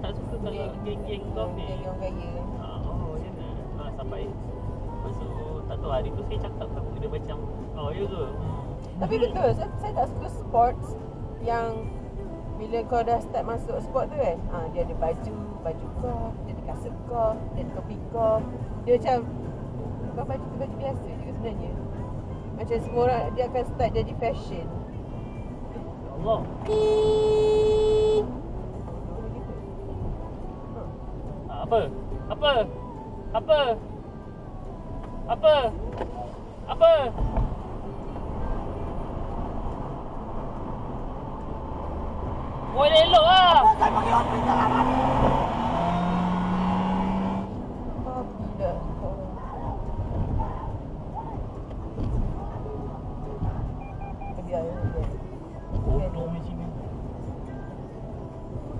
tak suka kalau geng-geng kau ni. Geng orang kaya. Ah, oh, ya ke? Ah, sampai masuk tak tahu hari tu saya cakap apa dia macam oh ya ke? Hmm. Tapi betul, saya, saya tak suka sports yang bila kau dah start masuk sport tu kan, ha, dia ada baju, baju kau, dia ada kasut kau, dia ada topi kau. Dia macam, kau baju tu baju biasa je sebenarnya. Macam semua orang, dia akan start jadi fashion. Ya Allah. apa? Apa? Apa? Apa? Apa? Boleh elok lah! Saya pergi hospital lah, Mami! Yeah, yeah, yeah.